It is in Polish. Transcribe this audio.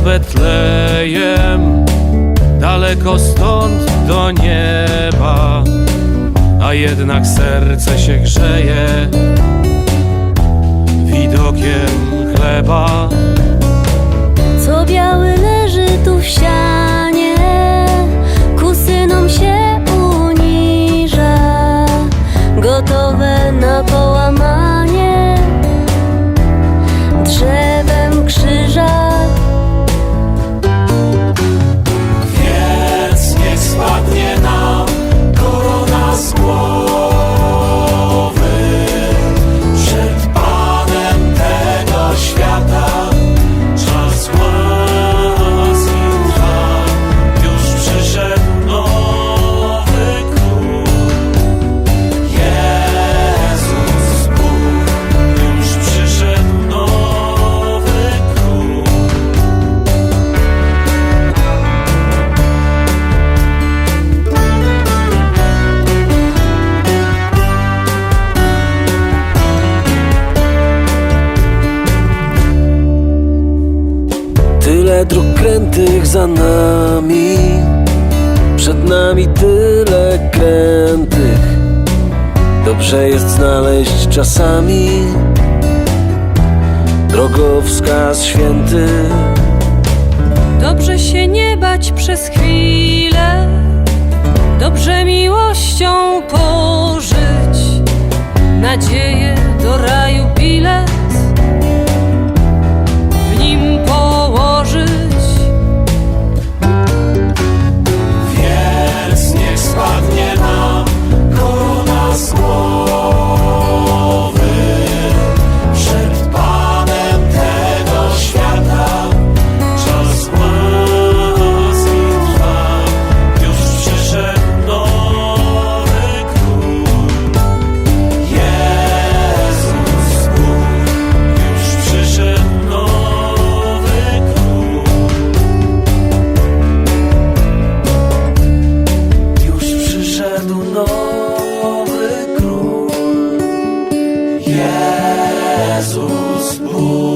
Betlejem, daleko stąd do nieba, a jednak serce się grzeje widokiem chleba. Co biały leży tu w sianie, ku synom się uniża, gotowe na połamanie Tyle dróg krętych za nami. Przed nami tyle krętych. Dobrze jest znaleźć czasami Drogowskaz święty. Dobrze się nie bać przez chwilę, dobrze miłością pożyć, nadzieję Jesus.